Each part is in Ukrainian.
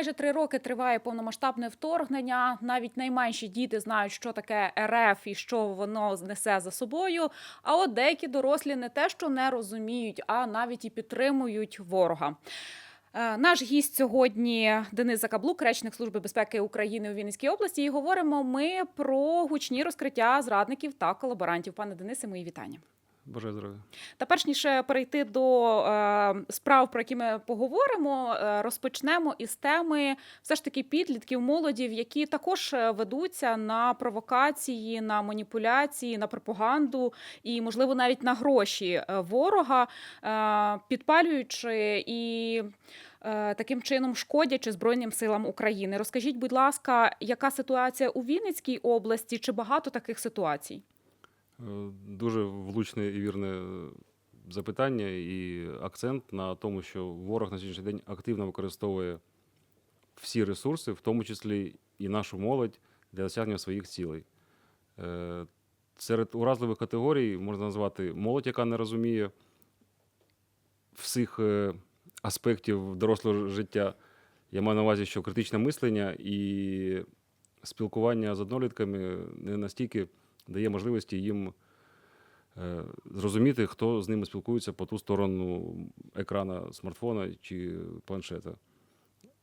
майже три роки триває повномасштабне вторгнення. Навіть найменші діти знають, що таке РФ і що воно несе за собою. А от деякі дорослі не те, що не розуміють, а навіть і підтримують ворога. Е, Наш гість сьогодні Денис Закаблук, речник Служби безпеки України у Вінницькій області. І говоримо ми про гучні розкриття зрадників та колаборантів. Пане Денисе, мої вітання. Бажаю здоров'я. Та перш ніж е, перейти до е, справ, про які ми поговоримо, е, розпочнемо із теми все ж таки підлітків, молодів, які також е, ведуться на провокації, на маніпуляції, на пропаганду і, можливо, навіть на гроші е, ворога, е, підпалюючи і. Таким чином шкодячи Збройним силам України. Розкажіть, будь ласка, яка ситуація у Вінницькій області? Чи багато таких ситуацій? Е, Дуже влучне і вірне е, запитання і акцент на тому, що ворог на сьогоднішній день активно використовує всі ресурси, в тому числі і нашу молодь, для досягнення своїх цілей. Е, Серед уразливих категорій можна назвати молодь, яка не розуміє всіх аспектів дорослого життя. Я маю на увазі, що критичне мислення і спілкування з однолітками не настільки дає можливості їм е, зрозуміти, хто з ними спілкується по ту сторону екрана смартфона чи планшета.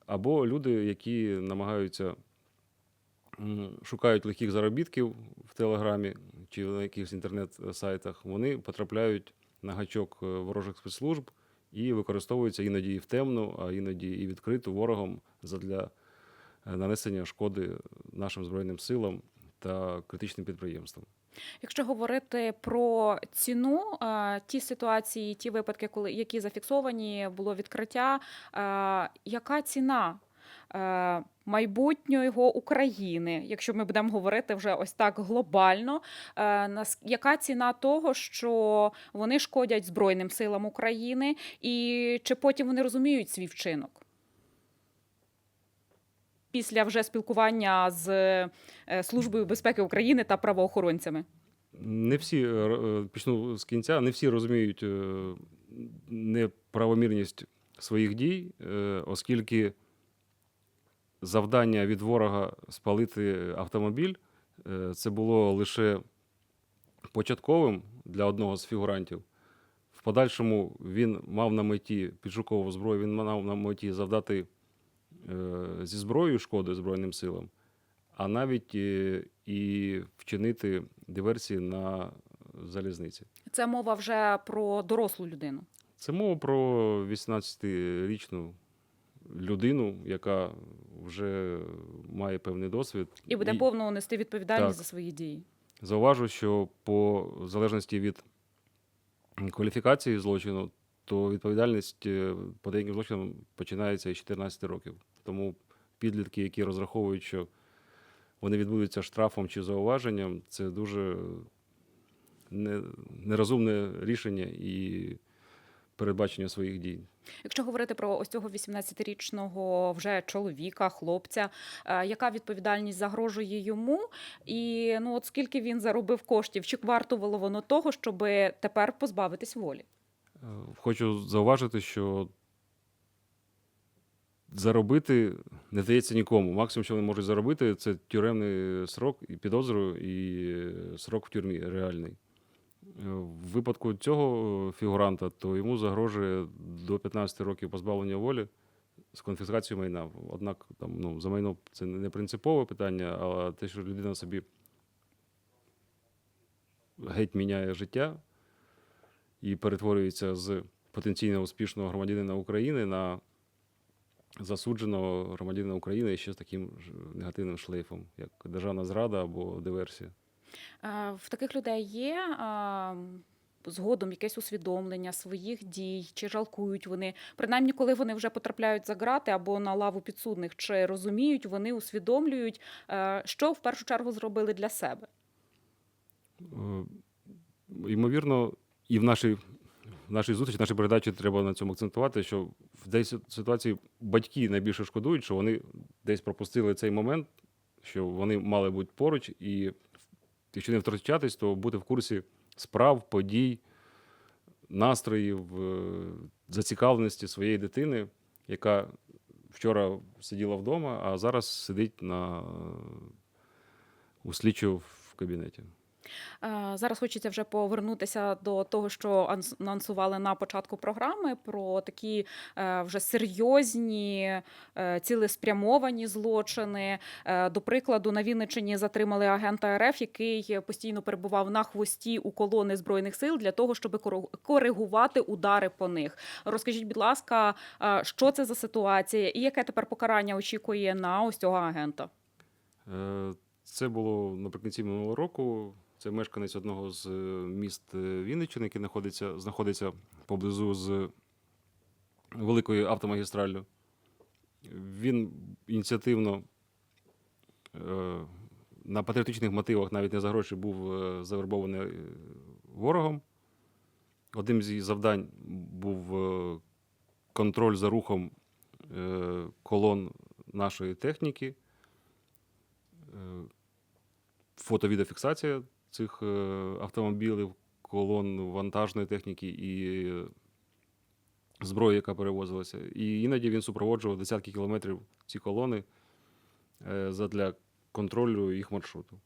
Або люди, які намагаються шукають легких заробітків в Телеграмі чи на якихось інтернет-сайтах, вони потрапляють на гачок е, ворожих спецслужб і використовуються іноді і в темну, а іноді і відкриту ворогом задля е, нанесення шкоди нашим Збройним силам та критичним підприємствам. Якщо говорити про ціну, ті ситуації, ті випадки, коли які зафіксовані, було відкриття. Яка ціна майбутнього України, якщо ми будемо говорити вже ось так глобально, яка ціна того, що вони шкодять Збройним силам України, і чи потім вони розуміють свій вчинок? Після вже спілкування з е, Службою безпеки України та правоохоронцями. Не всі е, е, почну з кінця, не всі розуміють неправомірність своїх дій, оскільки завдання від ворога спалити автомобіль це було лише початковим для одного з фігурантів. В подальшому він мав на меті підшукову зброю, він мав на меті завдати зі зброєю шкоди Збройним силам, а навіть е, і вчинити диверсії на залізниці. Це мова вже про дорослу людину. Це мова про 18-річну людину, яка вже має певний досвід. І буде І повно нести відповідальність Так. за свої дії. Зауважу, що по в залежності від кваліфікації злочину, то відповідальність е, по деяким злочинам починається із 14 років. Тому підлітки, які розраховують, що вони відбудуться штрафом чи зауваженням, це дуже нерозумне рішення і передбачення своїх дій. Якщо говорити про ось цього 18-річного вже чоловіка, хлопця, е, яка відповідальність загрожує йому? І ну от скільки він заробив коштів, чи вартувало воно того, щоб тепер позбавитись волі? Е, Хочу зауважити, що заробити не дається нікому. Максимум, що вони можуть заробити, це тюремний срок і підозру, і е, срок в тюрмі реальний. Е, В випадку цього фігуранта, то йому загрожує до 15 років позбавлення волі з конфіскацією майна. Однак там, ну, за майно це не принципове питання, а те, що людина собі геть міняє життя і перетворюється з потенційно успішного громадянина України на засудженого громадянина України ще з таким негативним шлейфом, як державна зрада або диверсія. Е, В таких людей є згодом якесь усвідомлення своїх дій, чи жалкують вони, принаймні, коли вони вже потрапляють за грати або на лаву підсудних, чи розуміють, вони усвідомлюють, е, що в першу чергу зробили для себе. Е, Ймовірно, і в нашій, в нашій зустрічі, в нашій передачі треба на цьому акцентувати, що в десь ситуації батьки найбільше шкодують, що вони десь пропустили цей момент, що вони мали бути поруч, і якщо не втрачатись, то бути в курсі справ, подій, настроїв, е, зацікавленості своєї дитини, яка вчора сиділа вдома, а зараз сидить на, у слідчого в кабінеті. Е, Зараз хочеться вже повернутися до того, що анонсували на початку програми, про такі е, вже серйозні, е, цілеспрямовані злочини. До прикладу, на Вінниччині затримали агента РФ, який постійно перебував на хвості у колони збройних сил для того, щоб коригувати удари по них. Розкажіть, будь ласка, що це за ситуація, і яке тепер покарання очікує на ось цього агента? Це було наприкінці минулого року. Це мешканець одного з е, міст е, Вінниччини, який знаходиться, знаходиться поблизу з великою автомагістраллю. Він ініціативно е, на патріотичних мотивах, навіть не за гроші, був е, завербований е, ворогом. Одним з її завдань був е, контроль за рухом е, колон нашої техніки. Е, фото-відеофіксація цих е, автомобілів, колон вантажної техніки і зброї, яка перевозилася. І іноді він супроводжував десятки кілометрів ці колони е, задля контролю їх маршруту.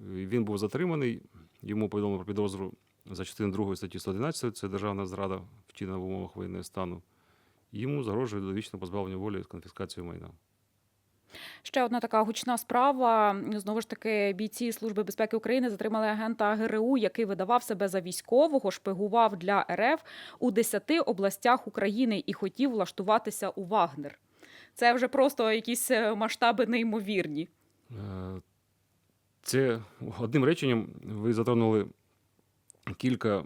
Він був затриманий, йому повідомлено про підозру за частиною 2 статті 111, це державна зрада, вчинена в умовах воєнного стану. Йому загрожує довічне позбавлення волі з конфіскацією майна. Ще одна така гучна справа. Знову ж таки, бійці Служби безпеки України затримали агента ГРУ, який видавав себе за військового, шпигував для РФ у 10 областях України і хотів влаштуватися у Вагнер. Це вже просто якісь е, масштаби неймовірні. Е, Це одним реченням ви затронули кілька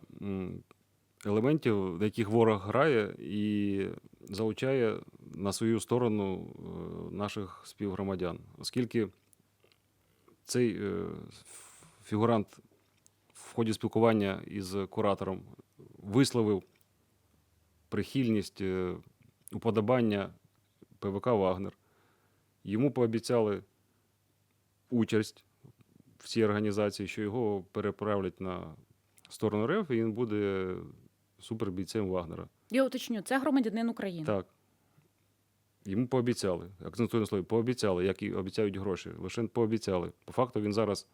елементів, на яких ворог грає і залучає на свою сторону е, наших співгромадян. Оскільки цей е, фігурант в ході спілкування із куратором висловив прихильність, е, уподобання ПВК Вагнер. Йому пообіцяли участь в цій організації, що його переправлять на сторону РФ, і він буде супербійцем Вагнера. Я уточню, це громадянин України. Так. Йому пообіцяли. Акцентую на слові, пообіцяли, як і обіцяють гроші. Лише пообіцяли. По факту він зараз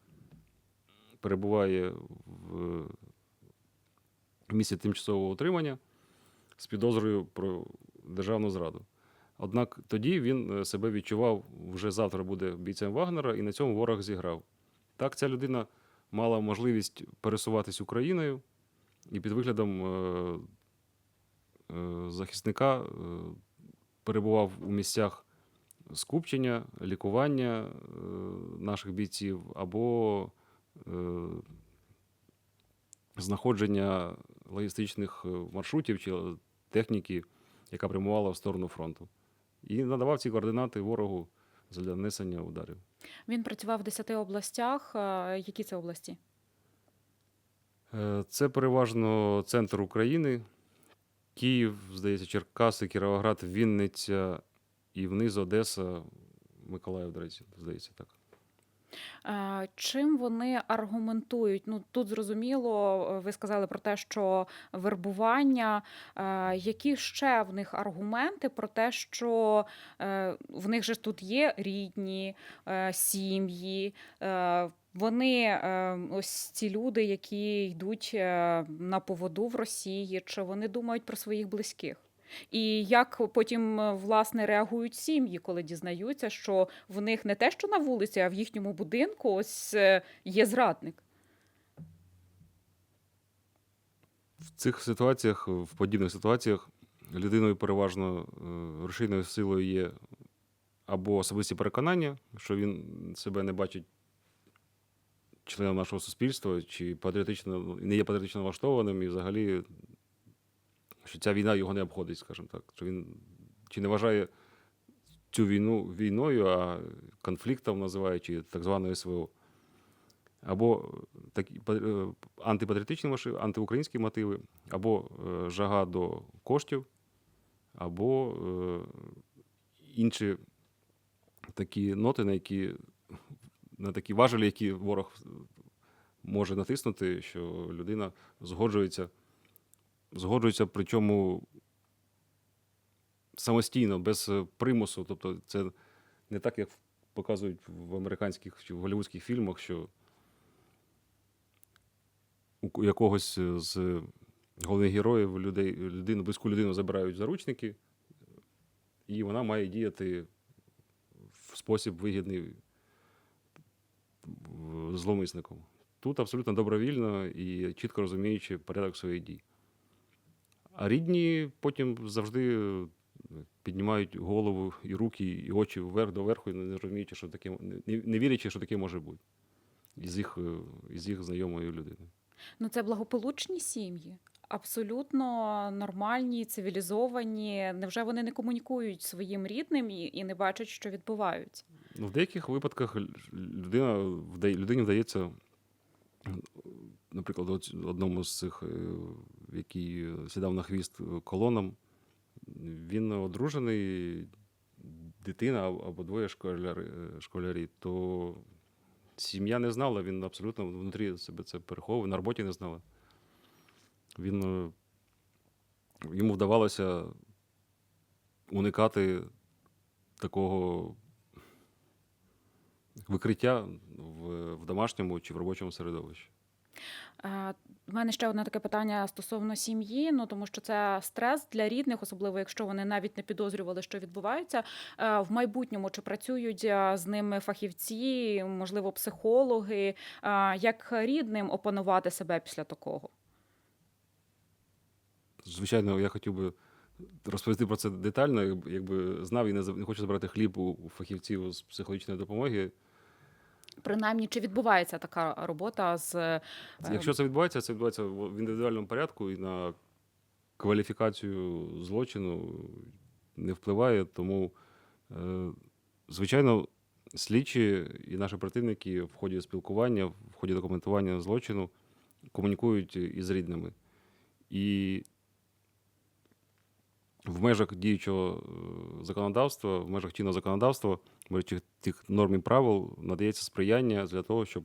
перебуває в місці тимчасового утримання з підозрою про державну зраду. Однак тоді він е, себе відчував, вже завтра буде бійцем Вагнера, і на цьому ворог зіграв. Так, ця людина мала можливість пересуватись Україною і під виглядом е, е, захисника е, перебував у місцях скупчення, лікування наших бійців або знаходження логістичних маршрутів чи техніки, яка прямувала в сторону фронту. І надавав ці координати ворогу для нанесення ударів. Він працював в 10 областях. Які це області? Е, Це переважно центр України, Київ, здається, Черкаси, Кіровоград, Вінниця і вниз Одеса, Миколаїв, здається, так. Е, Чим вони аргументують? Ну тут зрозуміло, е, ви сказали про те, що вербування. Які ще в них аргументи про те, що в них же тут є рідні сім'ї? Вони е, ось ці люди, які йдуть е, на поводу в Росії, чи вони думають про своїх близьких? І як потім е, власне реагують сім'ї, коли дізнаються, що в них не те, що на вулиці, а в їхньому будинку ось е, є зрадник. В цих ситуаціях, в подібних ситуаціях, людиною переважно рушійною силою є або особисті переконання, що він себе не бачить членом нашого суспільства, чи патріотично не є патріотично влаштованим, і взагалі, що ця війна його не обходить, скажімо так. Що він чи не вважає цю війну війною, а конфліктом називає, чи так званою СВО. Або такі е, антипатріотичні мотиви, антиукраїнські мотиви, або е, жага до коштів, або е, інші такі ноти, на які на такі важелі, які ворог може натиснути, що людина згоджується, згоджується, причому самостійно, без е, примусу. Тобто, це не так, як показують в американських чи в голівудських фільмах, що у якогось е, з головних героїв людей, людину, близьку людину забирають заручники, і вона має діяти в спосіб вигідний зловмисником. Тут абсолютно добровільно і чітко розуміючи порядок своїх дій. А рідні потім завжди е, піднімають голову і руки, і очі вверх до верху, не розуміючи, що таке, не, не вірячи, що таке може бути із їх, е, із їх знайомою людиною. Ну, це благополучні сім'ї. Абсолютно нормальні, цивілізовані. Невже вони не комунікують своїм рідним і, і не бачать, що відбувається? В деяких випадках людина, людині вдається, наприклад, одному з цих, е, який сідав на хвіст колонам, він одружений, дитина або двоє школяри, е, школярі, то сім'я не знала, він абсолютно внутрі себе це переховував, на роботі не знала. Він, е, йому вдавалося уникати такого викриття в, в домашньому чи в робочому середовищі. Е, У мене ще одне таке питання стосовно сім'ї. Ну тому що це стрес для рідних, особливо якщо вони навіть не підозрювали, що відбувається Е, в майбутньому. Чи працюють е, з ними фахівці, можливо, психологи? Е, Як рідним опанувати себе після такого? Звичайно, я хотів би розповісти про це детально, якби- знав і не, хочу забрати хліб у, фахівців з психологічної допомоги. Принаймні, чи відбувається така робота з е, Якщо це відбувається, це відбувається в в індивідуальному порядку і на кваліфікацію злочину не впливає. Тому, е, звичайно, слідчі і наші противники в ході спілкування, в ході документування злочину комунікують із рідними. І в межах діючого е, законодавства, в межах чинного законодавства, в межах тих- норм і правил надається сприяння для того, щоб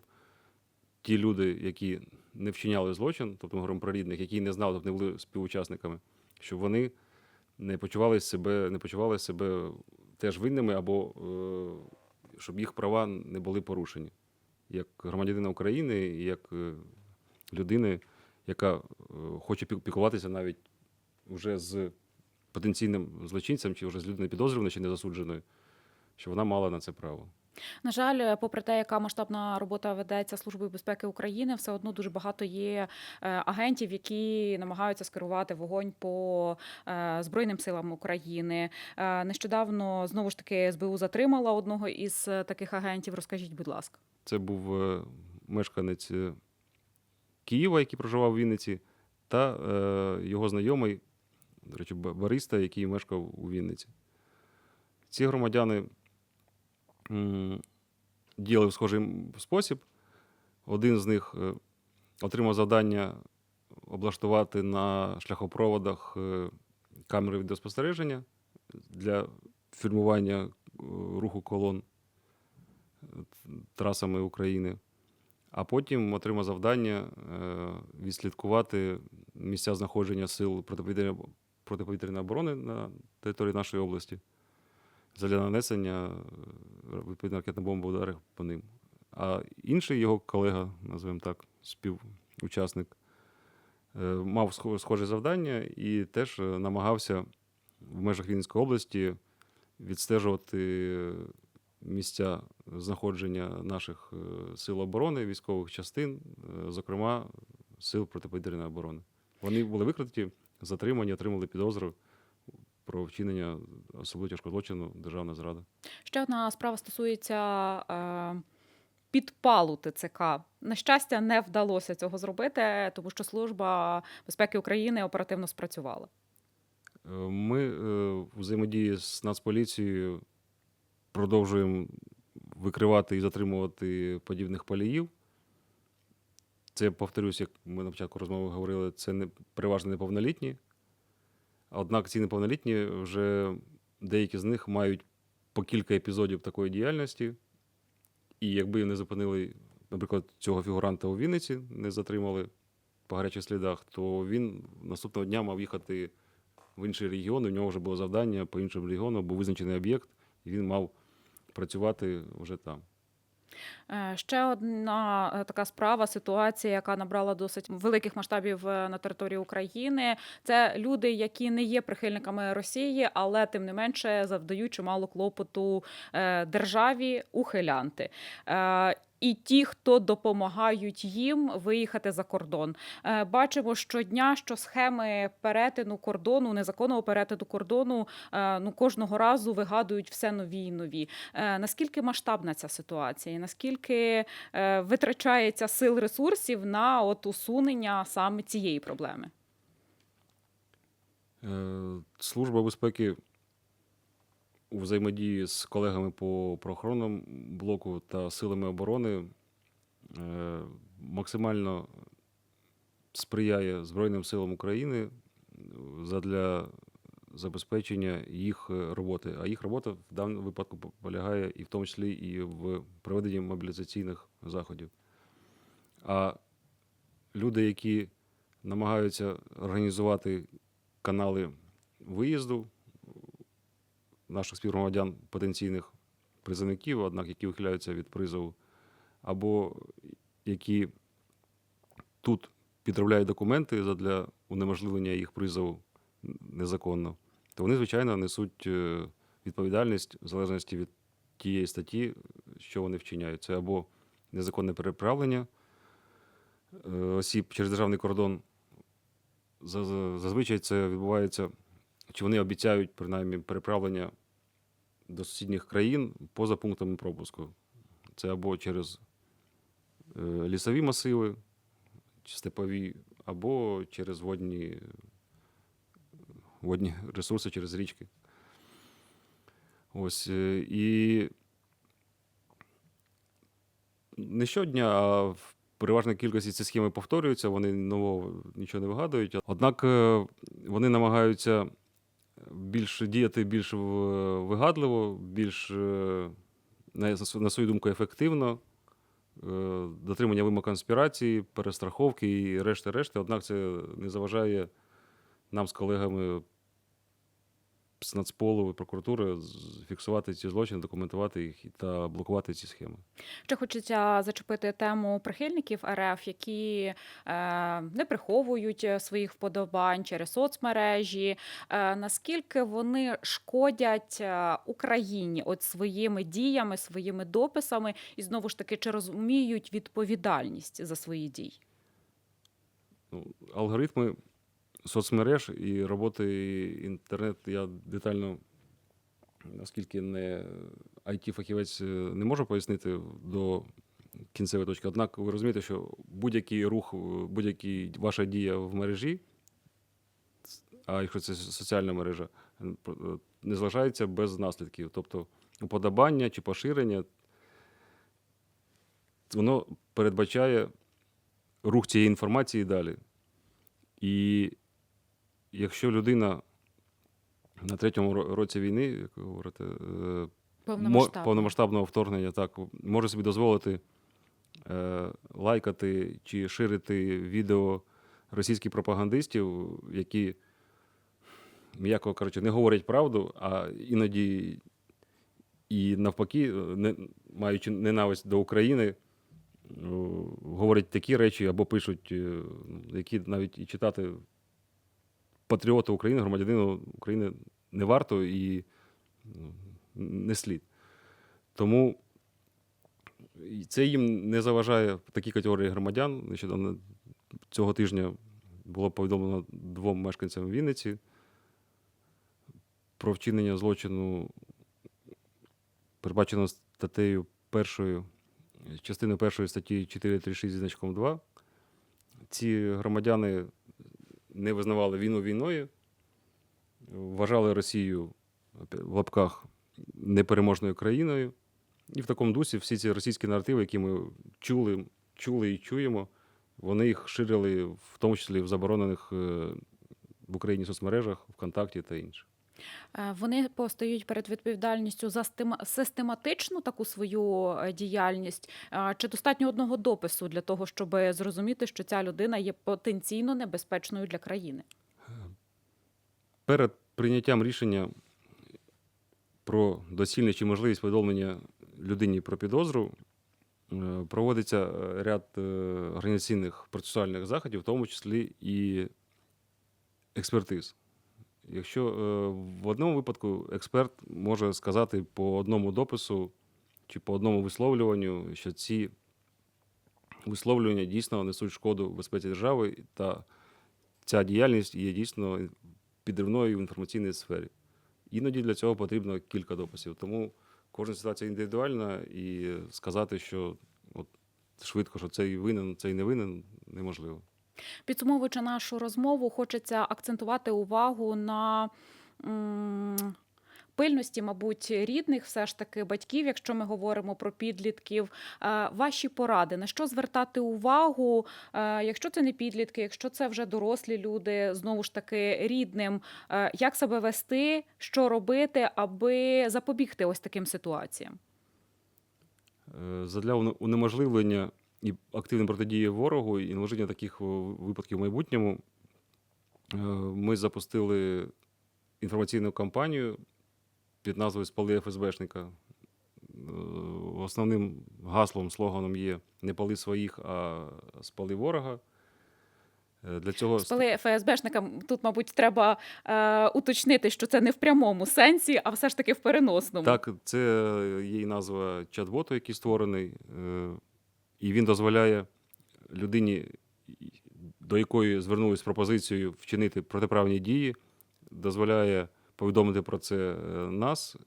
ті люди, які не вчиняли злочин, тобто ми говоримо про рідних, які не знали, тобто не були співучасниками, щоб вони не почували себе, не почували себе теж винними, або е, щоб їх права не були порушені. Як громадянина України, як е, людини, яка хоче пік- піклуватися навіть вже з потенційним злочинцем, чи вже з людиною підозрюваною, чи не засудженою, щоб вона мала на це право. На жаль, попри те, яка масштабна робота ведеться Службою безпеки України, все одно дуже багато є е, агентів, які намагаються скерувати вогонь по е, Збройним силам України. Е, Нещодавно знову ж таки СБУ затримала одного із е, таких агентів. Розкажіть, будь ласка. Це був е, мешканець е, Києва, який проживав у Вінниці, та е, його знайомий, до речі, бариста, який мешкав у Вінниці. Ці громадяни діяли в схожий спосіб. Один з них е, отримав завдання облаштувати на шляхопроводах е, камери відеоспостереження для фільмування е, руху колон трасами України, а потім отримав завдання відслідкувати місця знаходження сил протиповітряної, протиповітряної оборони на території нашої області для нанесення е, відповідно ракетно-бомбових ударів по ним. А інший його колега, називаємо так, співучасник, е, мав схоже завдання і теж е, намагався в межах Вінницької області відстежувати місця знаходження наших сил оборони, військових частин, зокрема сил протиповітряної оборони. Вони були викриті, затримані, отримали підозру про вчинення особливо тяжкого злочину державна зрада. Ще одна справа стосується е, підпалу ТЦК. На щастя, не вдалося цього зробити, тому що служба безпеки України оперативно спрацювала. Е, Ми е, взаємодії з Нацполіцією продовжуємо викривати і затримувати подібних паліїв. Це, повторюсь, як ми на початку розмови говорили, це не, переважно неповнолітні. Однак ці неповнолітні вже деякі з них мають по кілька епізодів такої діяльності. І якби не зупинили, наприклад, цього фігуранта у Вінниці, не затримали по гарячих слідах, то він наступного дня мав їхати в інший регіон. і В нього вже було завдання по іншому регіону, був визначений об'єкт, і він мав працювати вже там. Е, Ще одна е, така справа, ситуація, яка набрала досить великих масштабів е, на території України. Це люди, які не є прихильниками Росії, але тим не менше завдають чимало клопоту державі ухилянти. І ті, хто допомагають їм виїхати за кордон, Е, бачимо щодня, що схеми перетину кордону, незаконного перетину кордону, е, ну кожного разу вигадують все нові і нові. Е, Наскільки масштабна ця ситуація? Наскільки витрачається сил ресурсів на от усунення саме цієї проблеми? Служба безпеки у взаємодії з колегами по правоохоронному блоку та силами оборони е, максимально сприяє Збройним силам України задля забезпечення їх е, роботи. А їх робота в даному випадку полягає і в тому числі і в проведенні мобілізаційних заходів. А люди, які намагаються організувати канали виїзду наших співгромадян, потенційних призовників, однак які ухиляються від призову, або які тут підробляють документи для унеможливлення їх призову незаконно, то вони, звичайно, несуть е, відповідальність в залежності від тієї статті, що вони вчиняють. Це або незаконне переправлення е, осіб через державний кордон. За- за- Зазвичай це відбувається, чи вони обіцяють принаймні переправлення до сусідніх країн поза пунктами пропуску. Це або через е, лісові масиви, степові, або через водні, водні ресурси, через річки. Ось. е, І не щодня, а в переважній кількості ці схеми повторюються, вони нового нічого не вигадують. Однак е, вони намагаються більш діяти більш вигадливо, більш е, на, на свою думку ефективно. е, Дотримання вимог конспірації, перестраховки і решти-решти. Однак це не заважає нам з колегами з Нацполу і прокуратури фіксувати ці злочини, документувати їх та блокувати ці схеми. Ще хочеться зачепити тему прихильників РФ, які е, не приховують своїх вподобань через соцмережі. Е, наскільки вони шкодять е, Україні от своїми діями, своїми дописами, і знову ж таки, чи розуміють відповідальність за свої дії? Ну, алгоритми соцмереж і роботи інтернет я детально, наскільки не IT-фахівець, е, не можу пояснити до кінцевої точки. Однак ви розумієте, що будь-який рух, будь-яка ваша дія в мережі, а якщо це соціальна мережа, е, е, не залишається без наслідків. Тобто уподобання чи поширення, воно передбачає рух цієї інформації далі. І якщо людина на третьому році війни, як ви говорите, е, мо- Повномасштабно. повномасштабного вторгнення, так, може собі дозволити е, лайкати чи ширити відео російських пропагандистів, які, м'яко кажучи, не говорять правду, а іноді і навпаки, е, не, маючи ненависть до України, е, говорять такі речі або пишуть, е, які навіть і читати патріоту України, громадянину України не варто і ну, не слід. Тому це їм не заважає такі категорії громадян. Нещодавно цього тижня було повідомлено двом мешканцям Вінниці про вчинення злочину, передбаченого статтею першою, частиною першої статті 436 зі значком 2. Ці громадяни не визнавали війну війною, вважали Росію в лапках непереможною країною. І в такому дусі всі ці російські наративи, які ми чули, чули і чуємо, вони їх ширили, в тому числі в заборонених е, в Україні соцмережах, ВКонтакті та інше. Е, Вони постають перед відповідальністю за стема- систематичну таку свою е, діяльність. Е, Чи достатньо одного допису для того, щоб зрозуміти, що ця людина є потенційно небезпечною для країни? Перед прийняттям рішення про доцільність чи можливість повідомлення людині про підозру проводиться ряд організаційних процесуальних заходів, в тому числі і експертиз. Якщо е, в одному випадку експерт може сказати по одному допису чи по одному висловлюванню, що ці висловлювання дійсно несуть шкоду безпеці держави, та ця діяльність є дійсно підривною в інформаційній сфері. Іноді для цього потрібно кілька дописів. Тому кожна ситуація індивідуальна, і сказати, що от швидко, що цей винен, цей не винен, неможливо. Підсумовуючи нашу розмову, хочеться акцентувати увагу на пильності, мабуть, рідних, все ж таки батьків, якщо ми говоримо про підлітків. Е, Ваші поради, на що звертати увагу, е, якщо це не підлітки, якщо це вже дорослі люди, знову ж таки рідним, е, як себе вести, що робити, аби запобігти ось таким ситуаціям? Задля унеможливлення і активної протидії ворогу і неможливлення таких випадків в майбутньому е, ми запустили інформаційну кампанію під назвою Спали ФСБшника. Е, Основним гаслом, слоганом є не пали своїх, а спали ворога. Е, Для цього Спали ФСБшникам тут, мабуть, треба е, уточнити, що це не в прямому сенсі, а все ж таки в переносному. Так, це є і назва чат-боту, який створений, е, і він дозволяє людині, до якої звернулись з пропозицією вчинити протиправні дії, дозволяє повідомити про це е, нас,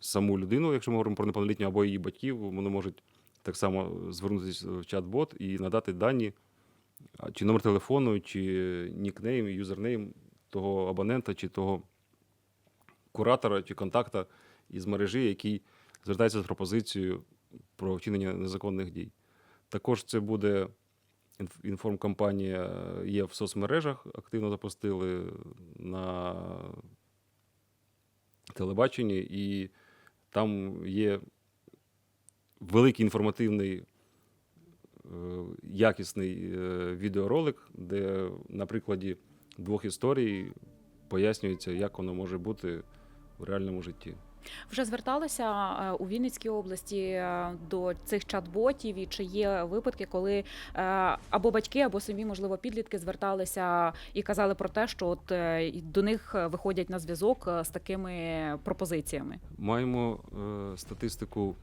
саму людину, якщо ми говоримо про неповнолітню, або її батьків, вони можуть так само звернутися в чат-бот і надати дані, чи номер телефону, чи нікнейм, юзернейм того абонента, чи того куратора, чи контакта із мережі, який звертається з пропозицією про вчинення незаконних дій. Також це буде інф- інформкампанія є в соцмережах, активно запустили на телебаченні, і там є великий інформативний, е, якісний е, відеоролик, де на прикладі двох історій пояснюється, як воно може бути в реальному житті. Вже зверталися е, у Вінницькій області е, до цих чат-ботів, і чи є випадки, коли е, або батьки, або самі, можливо, підлітки зверталися і казали про те, що от до них виходять на зв'язок з такими пропозиціями. Маємо статистику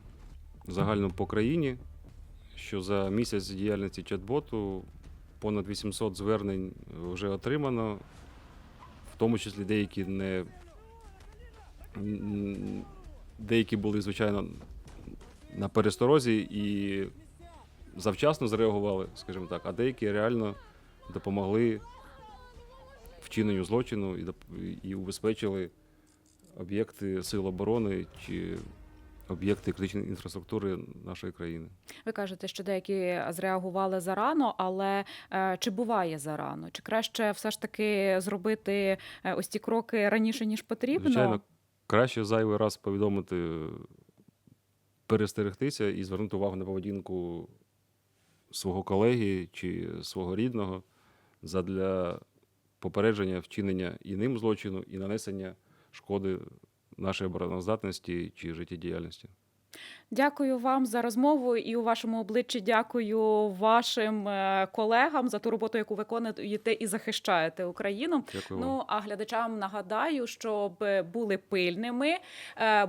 загальну по країні, що за місяць діяльності чат-боту понад 800 звернень вже отримано, в тому числі деякі не деякі були, звичайно, на пересторозі і завчасно зреагували, скажімо так, а деякі реально допомогли вчиненню злочину і, доп- і убезпечили об'єкти сил оборони чи об'єкти критичної інфраструктури нашої країни. Ви кажете, що деякі зреагували зарано, але е, чи буває зарано? Чи краще все ж таки зробити е, ось ці кроки раніше ніж потрібно? Звичайно, краще зайвий раз повідомити, перестерегтися і звернути увагу на поведінку свого колеги чи свого рідного задля попередження вчинення і ним злочину, і нанесення шкоди нашої обороноздатності чи життєдіяльності. Дякую вам за розмову і у вашому обличчі дякую вашим е, колегам за ту роботу, яку виконуєте і захищаєте Україну. Дякую. Ну а глядачам нагадаю, щоб були пильними. е,